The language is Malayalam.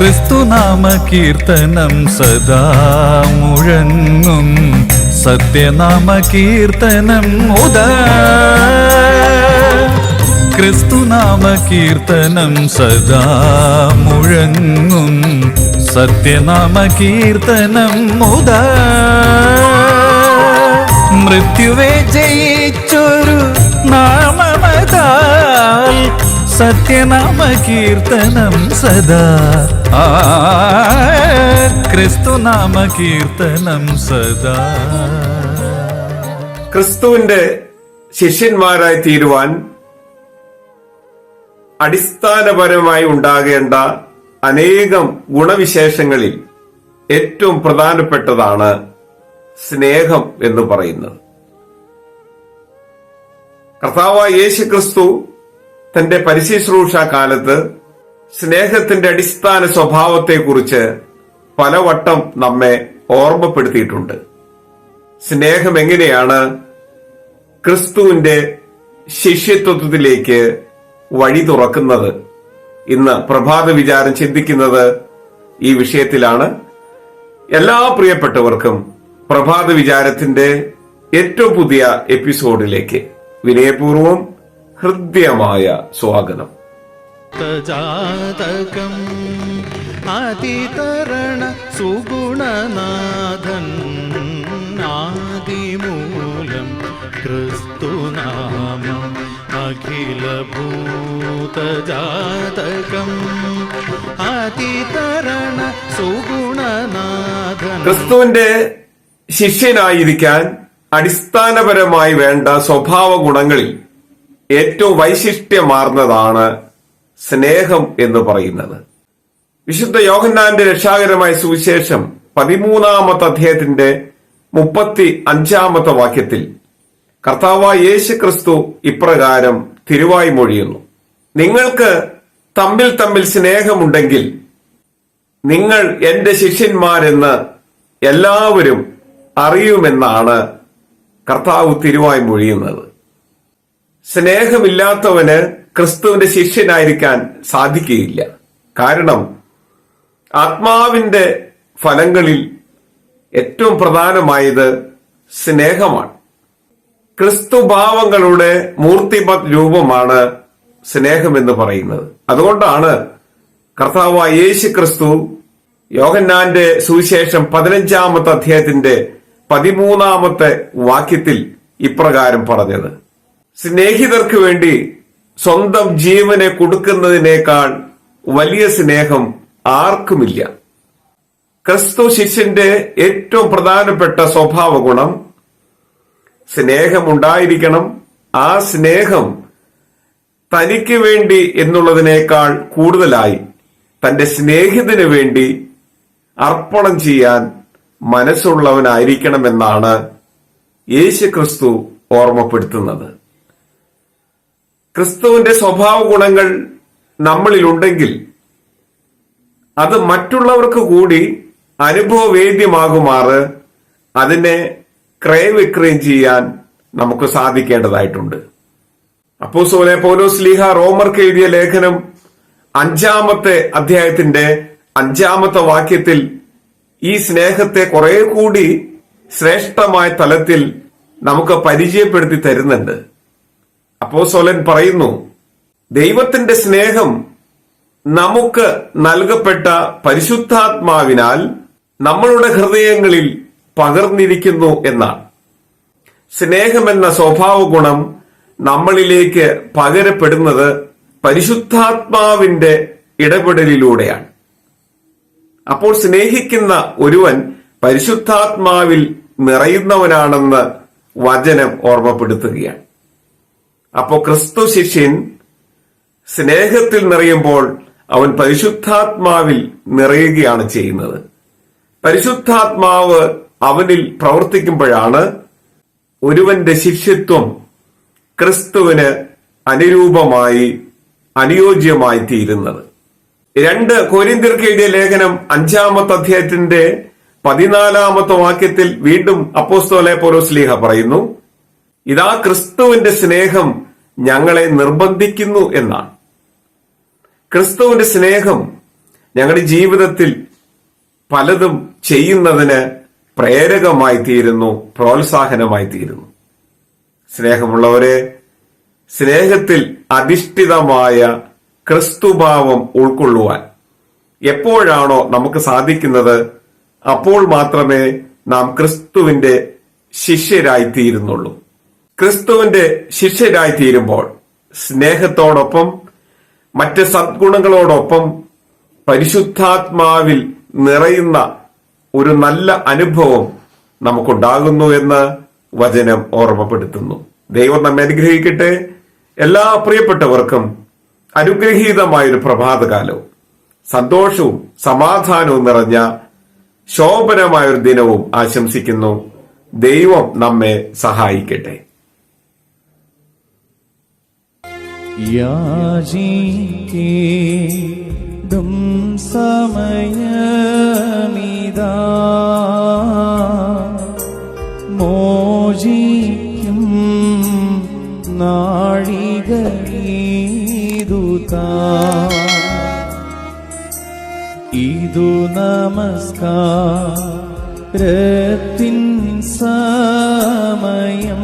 ക്രിസ്തുനാമ കീർത്തനം സദാ മുഴങ്ങും. സത്യനാമ കീർത്തനം ഉദ. ക്രിസ്തുനാമ കീർത്തനം സദാ മുഴങ്ങും. സത്യനാമ കീർത്തനം മുത മൃത്യുവെ ജയിച്ചൊരു സത്യനാമ കീർത്തനം സദാ. ക്രിസ്തുനാമ കീർത്തനം സദാ. ക്രിസ്തുവിന്റെ ശിഷ്യന്മാരായി തീരുവാൻ അടിസ്ഥാനപരമായി ഉണ്ടാകേണ്ട അനേകം ഗുണവിശേഷങ്ങളിൽ ഏറ്റവും പ്രധാനപ്പെട്ടതാണ് സ്നേഹം എന്ന് പറയുന്നത്. കർത്താവ് യേശു ക്രിസ്തു തന്റെ പരിശുശ്രൂഷ കാലത്ത് സ്നേഹത്തിന്റെ അടിസ്ഥാന സ്വഭാവത്തെക്കുറിച്ച് പലവട്ടം നമ്മെ ഓർമ്മപ്പെടുത്തിയിട്ടുണ്ട്. സ്നേഹം എങ്ങനെയാണ് ക്രിസ്തുവിന്റെ ശിഷ്യത്വത്തിലേക്ക് വഴി തുറക്കുന്നത് ഇന്ന് പ്രഭാത വിചാരം ചിന്തിക്കുന്നത് ഈ വിഷയത്തിലാണ്. എല്ലാ പ്രിയപ്പെട്ടവർക്കും പ്രഭാത വിചാരത്തിന്റെ ഏറ്റവും പുതിയ എപ്പിസോഡിലേക്ക് വിനയപൂർവം ഹൃദ്യമായ സ്വാഗതം. ജാതകം അതിതരണ സുഗുണനാഥൻ ആദിമൂലം ക്രിസ്തുനാമം അഖില ഭൂതജാതകം അതിതരണ സുഗുണനാഥൻ ക്രിസ്തുവിന്റെ ശിഷ്യനായിരിക്കാൻ അടിസ്ഥാനപരമായി വേണ്ട സ്വഭാവ ഗുണങ്ങളിൽ ഏറ്റവും വൈശിഷ്ട്യമാർന്നതാണ് സ്നേഹം എന്ന് പറയുന്നത്. വിശുദ്ധ യോഹന്നാന്റെ രക്ഷാകരമായ സുവിശേഷം പതിമൂന്നാമത്തെ അധ്യായത്തിന്റെ മുപ്പത്തി അഞ്ചാമത്തെ വാക്യത്തിൽ കർത്താവായ യേശു ക്രിസ്തു ഇപ്രകാരം തിരുവായി മൊഴിയുന്നു. നിങ്ങൾക്ക് തമ്മിൽ തമ്മിൽ സ്നേഹമുണ്ടെങ്കിൽ നിങ്ങൾ എന്റെ ശിഷ്യന്മാരെന്ന് എല്ലാവരും അറിയുമെന്നാണ് കർത്താവ് തിരുവായി മൊഴിയുന്നത്. സ്നേഹമില്ലാത്തവന് ക്രിസ്തുവിന്റെ ശിഷ്യനായിരിക്കാൻ സാധിക്കുകയില്ല. കാരണം ആത്മാവിന്റെ ഫലങ്ങളിൽ ഏറ്റവും പ്രധാനമായത് സ്നേഹമാണ്. ക്രിസ്തുഭാവങ്ങളുടെ മൂർത്തിമത് രൂപമാണ് സ്നേഹമെന്ന് പറയുന്നത്. അതുകൊണ്ടാണ് കർത്താവായ യേശു ക്രിസ്തു യോഹന്നാന്റെ സുവിശേഷം പതിനഞ്ചാമത്തെ അധ്യായത്തിന്റെ പതിമൂന്നാമത്തെ വാക്യത്തിൽ ഇപ്രകാരം പറഞ്ഞത്. സ്നേഹിതർക്ക് വേണ്ടി സ്വന്തം ജീവനെ കൊടുക്കുന്നതിനേക്കാൾ വലിയ സ്നേഹം ആർക്കുമില്ല. ക്രിസ്തു ശിഷ്യന്റെ ഏറ്റവും പ്രധാനപ്പെട്ട സ്വഭാവ ഗുണം സ്നേഹമുണ്ടായിരിക്കണം. ആ സ്നേഹം തനിക്ക് വേണ്ടി എന്നുള്ളതിനേക്കാൾ കൂടുതലായി തന്റെ സ്നേഹിതന് വേണ്ടി അർപ്പണം ചെയ്യാൻ മനസ്സുള്ളവനായിരിക്കണമെന്നാണ് യേശു ക്രിസ്തു ഓർമ്മപ്പെടുത്തുന്നത്. ക്രിസ്തുവിന്റെ സ്വഭാവ ഗുണങ്ങൾ നമ്മളിലുണ്ടെങ്കിൽ അത് മറ്റുള്ളവർക്ക് കൂടി അനുഭവവേദ്യമാകുമാറ് അതിനെ ക്രയവിക്രയം ചെയ്യാൻ നമുക്ക് സാധിക്കേണ്ടതായിട്ടുണ്ട്. അപ്പോസോലെ പൗലോസ് ലീഹ റോമർക്ക് എഴുതിയ ലേഖനം അഞ്ചാമത്തെ അധ്യായത്തിന്റെ അഞ്ചാമത്തെ വാക്യത്തിൽ ഈ സ്നേഹത്തെ കുറെ കൂടി ശ്രേഷ്ഠമായ തലത്തിൽ നമുക്ക് പരിചയപ്പെടുത്തി തരുന്നുണ്ട്. അപ്പോസോലൻ പറയുന്നു ദൈവത്തിന്റെ സ്നേഹം നമുക്ക് നൽകപ്പെട്ട പരിശുദ്ധാത്മാവിനാൽ നമ്മളുടെ ഹൃദയങ്ങളിൽ പകർന്നിരിക്കുന്നു എന്നാണ്. സ്നേഹമെന്ന സ്വഭാവ ഗുണം നമ്മളിലേക്ക് പകരപ്പെടുന്നത് പരിശുദ്ധാത്മാവിന്റെ ഇടപെടലിലൂടെയാണ്. അപ്പോൾ സ്നേഹിക്കുന്ന ഒരുവൻ പരിശുദ്ധാത്മാവിൽ നിറയുന്നവനാണെന്ന് വചനം ഓർമ്മപ്പെടുത്തുകയാണ്. അപ്പോ ക്രിസ്തു ശിഷ്യൻ സ്നേഹത്തിൽ നിറയുമ്പോൾ അവൻ പരിശുദ്ധാത്മാവിൽ നിറയുകയാണ് ചെയ്യുന്നത്. പരിശുദ്ധാത്മാവ് അവനിൽ പ്രവർത്തിക്കുമ്പോഴാണ് ഒരുവന്റെ ശിഷ്യത്വം ക്രിസ്തുവിന് അനുരൂപമായി അനുയോജ്യമായി തീരുന്നത്. രണ്ട് കോരിന്തിർക്ക് എഴുതിയ ലേഖനം അഞ്ചാമത്തെ അധ്യായത്തിന്റെ പതിനാലാമത്തെ വാക്യത്തിൽ വീണ്ടും അപ്പോസ്തോലെ പോലോസ്ലീഹ പറയുന്നു ഇതാ ക്രിസ്തുവിന്റെ സ്നേഹം ഞങ്ങളെ നിർബന്ധിക്കുന്നു എന്നാണ്. ക്രിസ്തുവിന്റെ സ്നേഹം ഞങ്ങളുടെ ജീവിതത്തിൽ പലതും ചെയ്യുന്നതിന് പ്രേരകമായി തീരുന്നു പ്രോത്സാഹനമായി തീരുന്നു. സ്നേഹമുള്ളവരെ സ്നേഹത്തിൽ അധിഷ്ഠിതമായ ക്രിസ്തുഭാവം ഉൾക്കൊള്ളുവാൻ എപ്പോഴാണോ നമുക്ക് സാധിക്കുന്നത് അപ്പോൾ മാത്രമേ നാം ക്രിസ്തുവിന്റെ ശിഷ്യരായി തീരുന്നുള്ളൂ. ക്രിസ്തുവിന്റെ ശിഷ്യരായി തീരുമ്പോൾ സ്നേഹത്തോടൊപ്പം മറ്റ് സദ്ഗുണങ്ങളോടൊപ്പം പരിശുദ്ധാത്മാവിൽ നിറയുന്ന ഒരു നല്ല അനുഭവം നമുക്കുണ്ടാകുന്നു എന്ന് വചനം ഓർമ്മപ്പെടുത്തുന്നു. ദൈവം നമ്മെ അനുഗ്രഹിക്കട്ടെ. എല്ലാ പ്രിയപ്പെട്ടവർക്കും അനുഗ്രഹീതമായൊരു പ്രഭാതകാലവും സന്തോഷവും സമാധാനവും നിറഞ്ഞ ശോഭനമായൊരു ദിനവും ആശംസിക്കുന്നു. ദൈവം നമ്മെ സഹായിക്കട്ടെ. യാചിക്കേടും സമയമിതാ. മോചിക്കും നാഴികീതുതാ ഇതു നമസ്കാരത്തിൻ സമയം